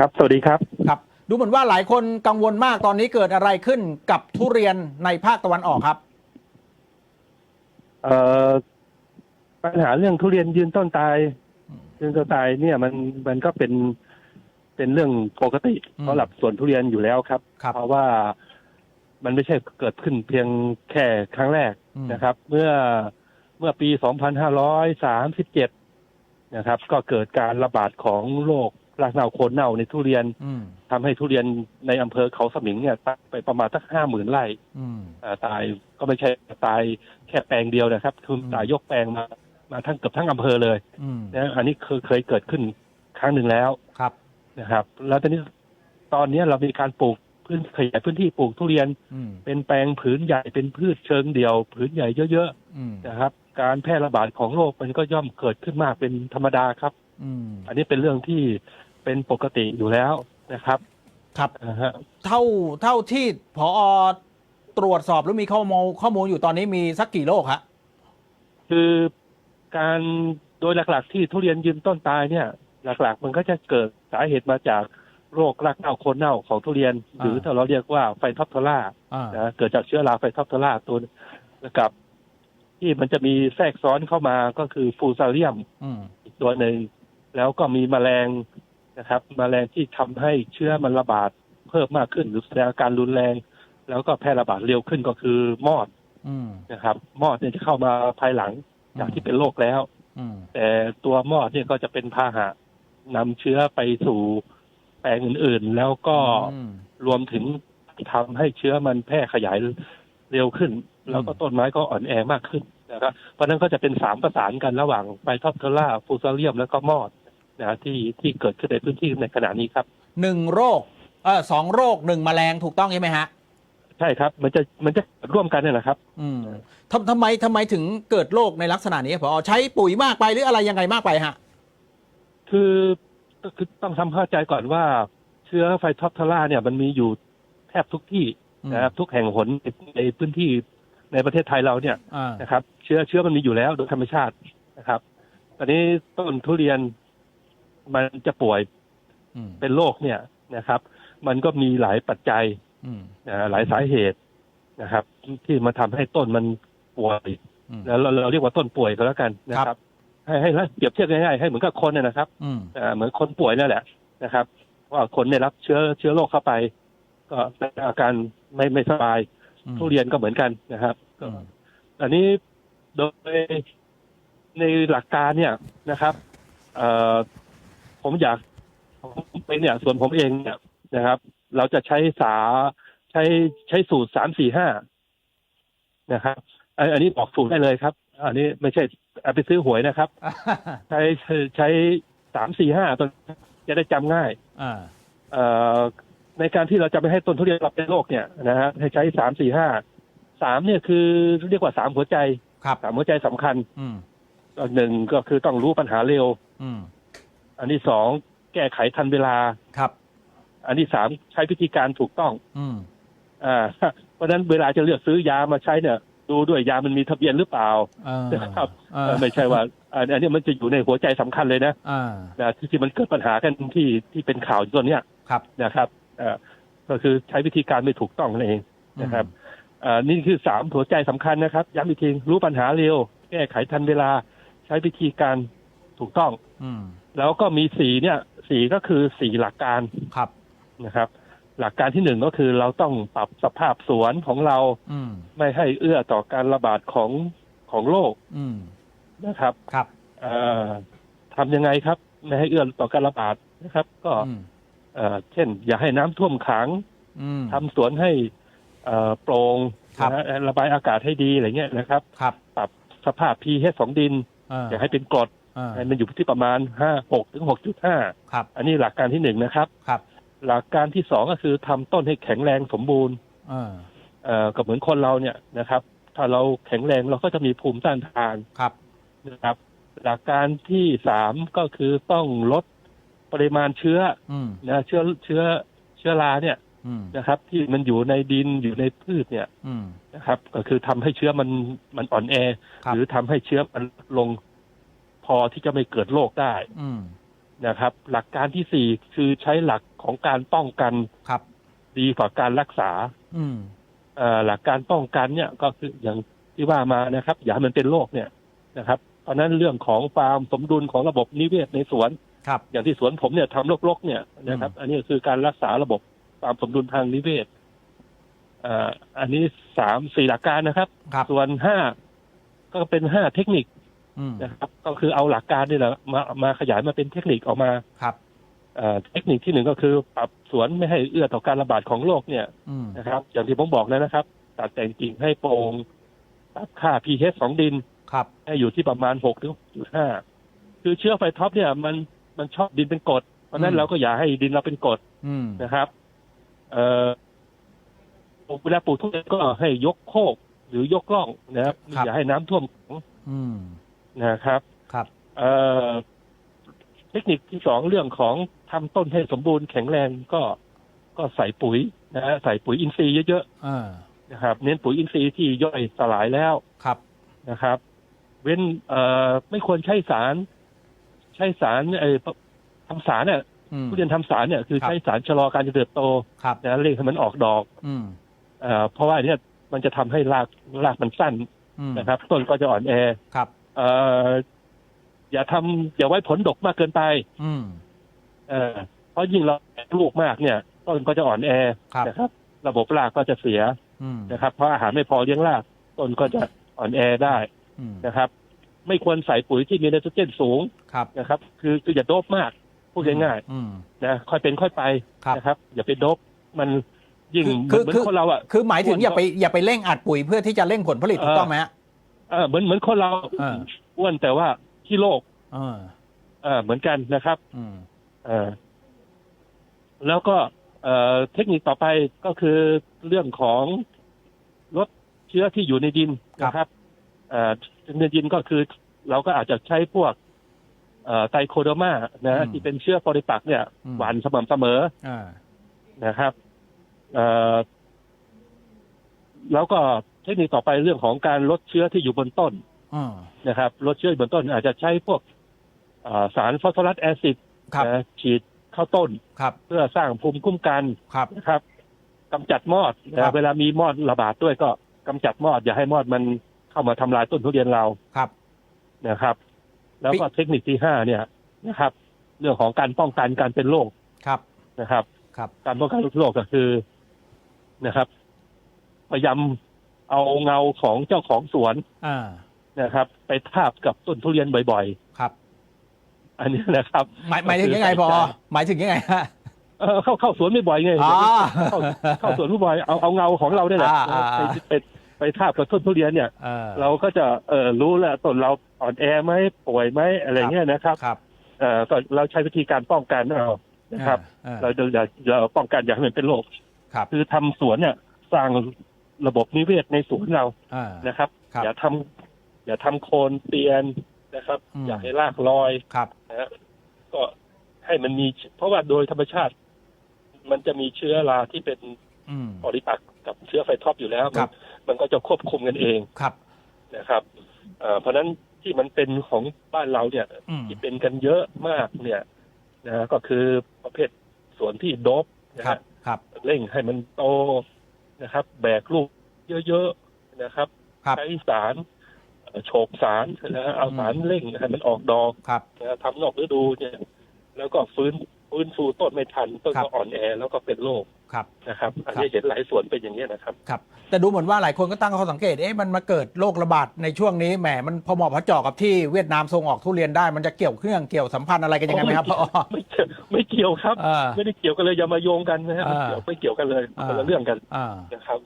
ครับ สวัสดีครับ ครับ ดูเหมือนว่าหลายคนกังวลมากตอนนี้เกิดอะไรขึ้นกับทุเรียนในภาคตะวันออกครับ เอ่อปัญหาเรื่องทุเรียนยืนต้นตายอืมยืนต้นตายเนี่ยมันมันก็เป็นเป็นเรื่องปกติอืมสำหรับสวนทุเรียนอยู่แล้วครับครับ เพราะว่ามันไม่ใช่เกิดขึ้นเพียงแค่ครั้งแรกอืมนะครับ เมื่อเมื่อปี 2537 นะครับ ก็เกิดการระบาดของโรค รากเน่าโคนเน่าในทุเรียนอืมทำให้ทุเรียนในอำเภอเขาสมิงเนี่ยตายไปประมาณสักห้าหมื่นไร่อืม อ่าตายก็ไม่ใช่ตายแค่แปลงเดียวนะครับคืออืมตายยกแปลงมามาทั้งเกือบทั้งอำเภอเลยอืมนะอันนี้เคยเคยเกิดขึ้นครั้งหนึ่งแล้ว ครับ นะครับแล้วตอนนี้ตอนนี้เรามีการปลูกพื้นขยายพื้นที่ปลูกทุเรียนอืมเป็นแปลงผืนใหญ่เป็นพืชเชิงเดี่ยวผืนใหญ่เยอะอืมๆนะครับ การแพร่ระบาดของโรคมันก็ย่อมเกิดขึ้นมากเป็นธรรมดาครับ อืมอันนี้เป็นเรื่องที่ เป็นปกติอยู่แล้วนะครับครับอ่าฮะ เท่าเท่าที่พอตรวจสอบหรือมีข้อมูลข้อมูลอยู่ตอนนี้มีสักกี่โรคฮะคือการโดยหลักๆที่ทุเรียนยืนต้นตายเนี่ย หลักๆ มันก็จะเกิดสาเหตุมาจากโรครากเน่าโคนเน่าของทุเรียน หรือถ้าเราเรียกว่าไฟท็อปโทล่าอ่านะเกิดจากเชื้อราไฟท็อปโทล่าตัวนะครับ ที่มันจะมีแทรกซ้อนเข้ามาก็คือฟูซาเรียม อืม อีกตัวหนึ่งแล้วก็มีแมลง นะครับแมลงที่ทำให้เชื้อมันระบาดเพิ่มมากขึ้น หรือแสดงอาการรุนแรง แล้วก็แพร่ระบาดเร็วขึ้นก็คือมอดอืมนะครับ มอดเนี่ยจะเข้ามาภายหลังจากที่เป็นโรคแล้วอืมแต่ตัวมอดเนี่ยก็จะเป็นพาหะนำเชื้อไปสู่แปลงอื่นๆ แล้วก็อืมรวมถึงทำให้เชื้อมันแพร่ขยายเร็วขึ้น แล้วก็ต้นไม้ก็อ่อนแอมากขึ้นนะครับเพราะฉะนั้นก็จะเป็นสามประสานกันระหว่างไฟท็อปเทอร่าฟูซาเลียมแล้วก็มอด นะที่ที่เกิดขึ้นในพื้นที่ในขณะนี้ครับหนึ่งโรคเออสองโรคหนึ่งแมลงถูกต้องใช่ไหมฮะ ใช่ครับ มันจะมันจะร่วมกันเนี่ยนะครับ อืมทำทำไมทำไมถึงเกิดโรคในลักษณะนี้พอใช้ปุ๋ยมากไปหรืออะไรยังไงมากไปฮะ คือคือต้องทำเข้าใจก่อนว่า เชื้อไฟท็อปเทอร่าเนี่ยมันมีอยู่แทบทุกที่นะครับทุกแห่งหนในในพื้นที่ในประเทศไทยเราเนี่ยอ่านะครับ เชื้อเชื้อมันมีอยู่แล้วโดยธรรมชาตินะครับ ตอนนี้ต้นทุเรียน มันจะป่วยอืมเป็นโรคเนี่ยนะครับ มันก็มีหลายปัจจัยอืมนะหลายสาเหตุนะครับ ที่มาทำให้ต้นมันป่วยอืมแล้วเราเราเรียกว่าต้นป่วยก็แล้วกันนะคครัรับบให้ให้เปรียบเทียบง่ายๆให้เหมือนกับคนนะนะครับอืมอ่าเหมือนคนป่วยนั่นแหละนะครับว่าคนได้รับเชื้อเชื้อโรคเข้าไป ก็ได้อาการไม่ไม่สบายอืมทุเรียนก็เหมือนกันนะครับอืมอันนี้โดยในหลักการเนี่ยนะครับเอ่อ ผมอยากผมเป็นเนี่ยส่วนผมเองเนี่ยนะครับ เราจะใช้สาใช้ใช้สูตรสามสี่ห้านะครับอันอันนี้บอกสูตรได้เลยครับ อันนี้ไม่ใช่เอาไปซื้อหวยนะครับ ใช้ใช้ใช้สามสี่ห้าตัวจะได้จำง่ายอ่าเอ่อในการที่เราจะไม่ให้ต้นทุเรียนเราเป็นโรคเนี่ยนะฮะให้ใช้สามสี่ห้าสามเนี่ยคือเรียกว่าสามหัวใจครับสามหัวใจสำคัญอืมหนึ่งก็คือต้องรู้ปัญหาเร็ว อืมอันที่สองแก้ไขทันเวลาครับ อันที่สามใช้วิธีการถูกต้อง อืมอ่า เพราะฉะนั้นเวลาจะเลือกซื้อยามาใช้เนี่ย ดูด้วยยามันมีทะเบียนหรือเปล่าเออนะครับเอเอออไม่ใช่ว่าอันอันนี้มันจะอยู่ในหัวใจสำคัญเลยนะอ่านะที่ที่มันเกิดปัญหากันที่ที่เป็นข่าวอยู่ตัวเนี้ยครับนะครับเอ่อก็คือใช้วิธีการไม่ถูกต้องนั่นเองนะครับอ่านี่คือสามหัวใจสำคัญนะครับย้ำอีกทีรู้ปัญหาเร็ว แก้ไขทันเวลา ใช้วิธีการถูกต้อง อืม แล้วก็มีสีเนี่ยสีก็คือสีหลักการครับนะครับ หลักการที่หนึ่งก็คือเราต้องปรับสภาพสวนของเราอืมไม่ให้เอื้อต่อการระบาดของของโรคอืมนะครับ ครับเอ่อทำยังไงครับ ไม่ให้เอื้อต่อการระบาดนะครับ ก็อืมเอ่อเช่น อย่าให้น้ำท่วมขังอืมทำสวนให้เอ่อโปร่งครับนะฮะระบายอากาศให้ดีอะไรเงี้ยนะครับครับปรับสภาพ pH ของดินอ่าอย่าให้เป็นกรดอ่าให้ มันอยู่ที่ประมาณห้าหกถึงหกจุดห้าครับอันนี้หลักการที่หนึ่งนะครับครับ หลักการที่สองก็คือทำต้นให้แข็งแรงสมบูรณ์อ่าเอ่อก็เหมือนคนเราเนี่ยนะครับ ถ้าเราแข็งแรงเราก็จะมีภูมิต้านทานครับนะครับ หลักการที่สามก็คือต้องลดปริมาณเชื้ออืมนะเชื้อเชื้อเชื้อราเนี่ยอืมนะครับ ที่มันอยู่ในดินอยู่ในพืชเนี่ยอืมนะครับ ก็คือทำให้เชื้อมันมันอ่อนแอครับหรือทำให้เชื้อมันลง พอที่จะไม่เกิดโรคได้อืมนะครับ หลักการที่สี่คือใช้หลักของการป้องกันครับดีกว่าการรักษา อืมเอ่อหลักการป้องกันเนี่ยก็คืออย่างที่ว่ามานะครับ อย่าให้มันเป็นโรคเนี่ยนะครับ เพราะฉะนั้นเรื่องของความสมดุลของระบบนิเวศในสวนครับอย่างที่สวนผมเนี่ยทำรกๆเนี่ยนะครับ อันนี้คือการรักษาระบบความสมดุลทางนิเวศเอ่ออันนี้สามสี่หลักการนะครับครับส่วนห้าก็เป็นห้าเทคนิคอืม นะครับ ก็คือเอาหลักการนี่แหละมามาขยายมาเป็นเทคนิคออกมาครับเอ่อเทคนิคที่หนึ่งก็คือปรับสวนไม่ให้เอื้อต่อการระบาดของโรคเนี่ยอืมนะครับ อย่างที่ผมบอกแล้วนะครับ ตัดแต่งกิ่งให้โปร่งปรับค่า pH ของดินครับให้อยู่ที่ประมาณหกถึงจุดห้าคือเชื้อไฟท็อปเนี่ย มันมันชอบดินเป็นกรดเพราะฉะนั้นเราก็อย่าให้ดินเราเป็นกรดอืมนะครับ เอ่อเวลาปลูกทุเรียนก็ให้ยกโคกหรือยกล่องนะครับครับอย่าให้น้ำท่วมขังอืม นะครับครับเอ่อเทคนิคที่สองเรื่องของทำต้นให้สมบูรณ์แข็งแรงก็ก็ใส่ปุ๋ยนะฮะใส่ปุ๋ยอินทรีย์เยอะเออๆนะครับ เน้นปุ๋ยอินทรีย์ที่ย่อยสลายแล้วครับนะครับ เว้นเอ่อไม่ควรใช้สาร ใช้สารเอ่อทำสารเนี่ยอืมทุเรียนทำสารเนี่ยคือครับใช้สารชะลอการเจริญเติบโตครับนะเร่งให้มันออกดอกอืมเอ่อเพราะว่าเนี่ยมันจะทำให้รากรากมันสั้นอืมนะครับ ต้นก็จะอ่อนแอครับเอ่ออย่าทำอย่าไว้ผลดกมากเกินไป อืมเอ่อเพราะยิ่งเราแตกลูกมากเนี่ยต้นก็จะอ่อนแอครับนะครับ ระบบรากก็จะเสียอืมนะครับ เพราะอาหารไม่พอเลี้ยงรากต้นก็จะอ่อนแอได้อืมนะครับ ไม่ควรใส่ปุ๋ยที่มีไนโตรเจนสูงครับนะครับ คือคืออย่าโดบมากพูดง่ายอืมๆนะค่อยเป็นค่อยไปครับนะครับ อย่าไปโดบมันยิ่งคือเหมือนคือคนเราอะคือหมายถึงอ้วนอย่าไปอย่าไปเร่งอัดปุ๋ยเพื่อที่จะเร่งผลผลิตถูกต้องไหมฮะ เออเหมือนเหมือนคนเราเอออ้วนแต่ว่าที่โลกเออเออเหมือนกันนะครับ อืมเออแล้วก็เอ่อเทคนิคต่อไปก็คือเรื่องของลดเชื้อที่อยู่ในดินนะครับเอ่อในดินก็คือเราก็อาจจะใช้พวก เอ่อไตโคโดมานะที่เป็นเชื้อปริปักษ์เนี่ยหวานสม่ำเสมออ่านะครับ เอ่อแล้วก็ เทคนิคต่อไปเรื่องของการลดเชื้อที่อยู่บนต้นอ่านะครับลดเชื้อบนต้นอาจจะใช้พวกเอ่อสารฟอสฟอรัสแอซิดครับนะฉีดเข้าต้นครับเพื่อสร้างภูมิคุ้มกันครับนะครับกำจัดมอดครันะบเวลามีมอดระบาดด้วยก็กำจัดมอดอย่าให้มอดมันเข้ามาทำลายต้นทุเรียนเราครับนะครับ แล้วก็ปิเทคนิคที่ห้าเนี่ยนะครับ เรื่องของการป้องกันการเป็นโรคครับนะครับ ครับ การป้องกันโรคก็คือนะครับพยายาม เอาเงาของเจ้าของสวนอ่านะครับ ไปทาบกับต้นทุเรียนบ่อย ครับๆ อันนี้นะครับหมายหมายถึงยังไงพอหมายถึงยังไงฮะเออเข้าเข้าสวนไม่บ่อยไง อ๋อ เข้าเข้าสวนไม่บ่อยเอาเอาเงาของเราเนี่ยแหละอ่าอ่าไปอ่า ไปไปทาบกับต้นทุเรียนเนี่ย เออเราก็จะเออรู้แล้วต้นเราอ่อนแอไหมป่วยไหมอะไรเงี้ยนะครับครับเออก็เราใช้วิธีการป้องกันเอานะครับ อ่า เราจะอย่าอย่าป้องกันอย่าให้มันเป็นโรคครับ คือทำสวนเนี่ยสร้าง ระบบนิเวศในสวนเราอ่า นะครับ ครับอย่าทำอย่าทำโคนเตียนนะครับ อืม อย่าให้รากลอยครับ นะฮะก็ให้มันมี เพราะว่าโดยธรรมชาติ มันจะมีเชื้อราที่เป็นอืมปอลิปักกับเชื้อไฟท็อปอยู่แล้ว ครับ มันมันก็จะควบคุมกันเองครับ นะครับเอ่อเพราะฉะนั้นที่มันเป็นของบ้านเราเนี่ย อืม ที่เป็นกันเยอะมากเนี่ยนะก็คือประเภทสวนที่โดบนะครัฮะ บ ครับ เร่งให้มันโต นะครับ แบกลูกเยอะๆนะครับครับใช้สารเอ่อโฉกสารนะฮะเอาสารเร่งให้มันออกดอกครับนะฮะทำนอกฤดูเนี่ย แล้วก็ฟื้น ฟื้นฟูต้นไม่ทันต้นครัก็บอ่อนแอแล้วก็เป็นโรคครับนะครับอันนี้เห็นหลายส่วนเป็นอย่างนี้ยนะครับครับแต่ดูเหมือนว่าหลายคนก็ตั้งข้อสังเกตเอ๊ะมันมาเกิดโรคระบาดในช่วงนี้แหมมันพอเหมาะพอเจาะกับที่เวียดนามส่งออกทุเรียนได้มันจะเกี่ยวเครื่องเกี่ยวสัมพันธ์อะไรกันยังไงไหมครับพ่อไม่เกี่ยวไม่เกี่ยวครับอ่าไม่ได้เกี่ยวกันเลยอย่ามาโยงกันนะฮะไม่อ่าเกี่ยวไม่เกี่ยวกันเลยอ่าคนละเรื่องกันอ่านะครับ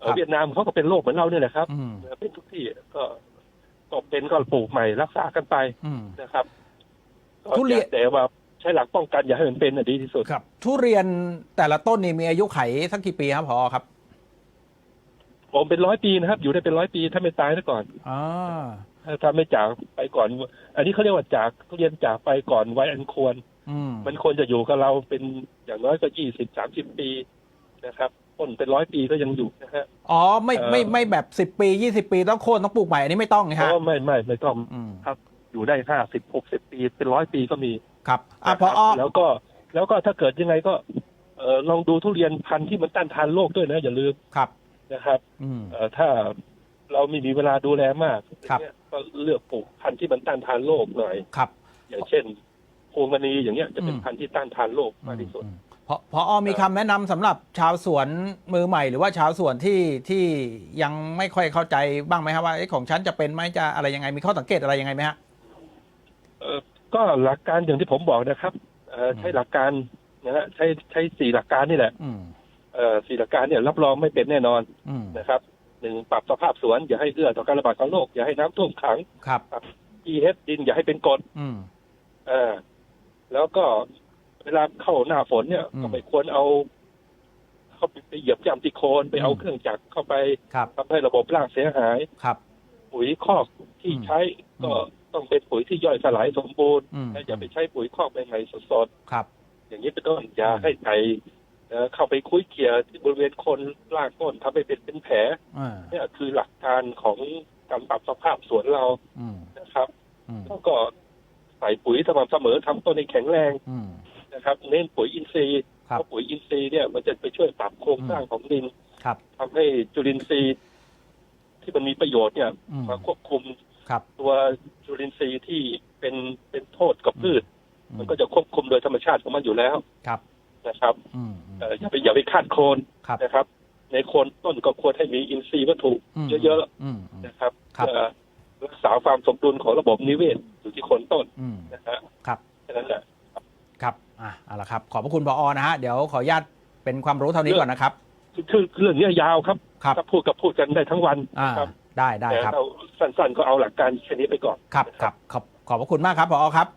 เอ่อครับเวียดนามเขาก็เป็นโรคเหมือนเราเนี่ยแหละครับอืมเป็นทุกที่ก็ก็เป็นก็ปลูกใหม่รักษากันไปอืมนะครับก็ทุเรียนแต่ว่า ใช้หลักป้องกันอย่าให้มันเป็นน่ะดีที่สุดครับ ทุเรียนแต่ละต้นนี่มีอายุไขสักกี่ปีครับพอครับผมเป็นร้อยปีนะครับ อยู่ได้เป็นร้อยปีถ้าไม่ตายซะก่อนอ่าถ้าถ้าไม่จากไปก่อน อันนี้เขาเรียกว่าจากทุเรียนจากไปก่อนไว้อันควรอืมมันควรจะอยู่กับเราเป็นอย่างน้อยก็ยี่สิบสามสิบปีนะครับต้นเป็นร้อยปีก็ยังอยู่นะฮะอ๋อไม่เอ่อไม่ไม่แบบสิบปียี่สิบปีต้องโค่นต้องปลูกใหม่อันนี้ไม่ต้องนะเพฮะราะว่าไม่ไม่ไม่ต้องอืม อยู่ได้ห้าสิบหกสิบปีเป็นร้อยปีก็มีครับอะนะพคอรับแล้วก็แล้วก็ถ้าเกิดยังไงก็เออลองดูทุเรียนพันธุ์ที่มันต้านทานโรคด้วยนะ อย่าลืมครับนะครับอืมเอ่อถ้าเราไม่มีเวลาดูแลมากครับอย่างเงี้ยก็เลือกปลูกพันธุ์ที่มันต้านทานโรคหน่อยครับ อย่างเช่นพวงมณีอย่างเงี้ยจะเป็นอืมพันธุ์ที่ต้านทานโรคมากที่สุดอืมพอพอมีคำแนะนำสำหรับชาวสวนมือใหม่ หรือว่าชาวสวนที่ที่ยังไม่ค่อยเข้าใจบ้างไหมครับว่าเอ๊ะของฉันจะเป็นไหมจะอะไรยังไงมีข้อสังเกตอะไรยังไงไหมฮะเอ่อ ก็หลักการอย่างที่ผมบอกนะครับเอ่ออืมใช้หลักการนะฮะใช้ใช้สี่หลักการนี่แหละอืมเอ่อสี่หลักการเนี่ยรับรองไม่เป็นแน่นอนอืมนะครับหนึ่งปรับสภาพสวน อย่าให้เอื้อต่อการระบาดของโรคอย่าให้น้ำท่วมขังครับ pH ดินอย่าให้เป็นกรดอืมเอ่าแล้วก็เวลาเข้าหน้าฝนเนี่ยอืมก็ไม่ควรเอา เข้าไปเหยียบย่ำที่โคนไปเอาอืมเครื่องจักรเข้าไปครับทำให้ระบบรากเสียหายครับปุ๋ยคอกที่อืมใช้ก็อืม ต้องเป็นปุ๋ยที่ย่อยสลายสมบูรณ์อืมและอย่าไปใช้ปุ๋ยคอกใหม่ๆสดครับๆอย่างนี้เป็นต้นอย่าอืมให้ไก่เอ่อเข้าไปคุ้ยเขี่ยที่บริเวณโคนรากต้นทำให้เป็นเป็นแผลอ่าเนี่ยคือหลักการของการปรับสภาพสวนเราอืมนะครับอืมแล้วก็ใส่ปุ๋ยสม่ำเสมอทำต้นให้แข็งแรงอืมนะครับ เน้นปุ๋ยอินทรีย์ครับเพราะปุ๋ยอินทรีย์เนี่ยมันจะไปช่วยปรับโครงสร้างของดินครับทำให้จุลินทรีย์ที่มันมีประโยชน์เนี่ยอืมมาควบคุม ครับตัวจุลินทรีย์ที่เป็นเป็นโทษกับพืชอืมันก็จะควบคุมโดยธรรมชาติของมันอยู่แล้วครับนะครับอืมอืมเอ่ออย่าไปอย่าไปคาดโคนครับนะครับ ในโคนต้นก็ควรให้มีอินทรีย์วัตถุมเยอะอืมอืมๆนะครับครับเพื่อรักษาความสมดุลของระบบนิเวศอยู่ที่โคนต้นอืมนะฮะครับแค่นั้นแหละครับอะเอาละครับ ขอบพระคุณพอนะฮะเดี๋ยวขออนุญาตเป็นความรู้เท่านี้ก่อนนะครับคือคือเรื่องเนี้ยยาวครับครับถ้าพูดกับพูดกันได้ทั้งวันอ่าครับ ได้ได้แต่ครับ เราสั้นๆก็เอาหลักการแค่นี้ไปก่อน ครับครับขอบขอบพระคุณมากครับพอครับ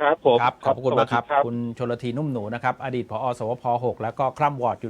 ครับผมครับขอบพระคุณมากครับสวัสดีคุณชลทีนุ่มหนูนะครับ อดีตผอสวพ 6 แล้วก็คร่ำวอร์ดอยู่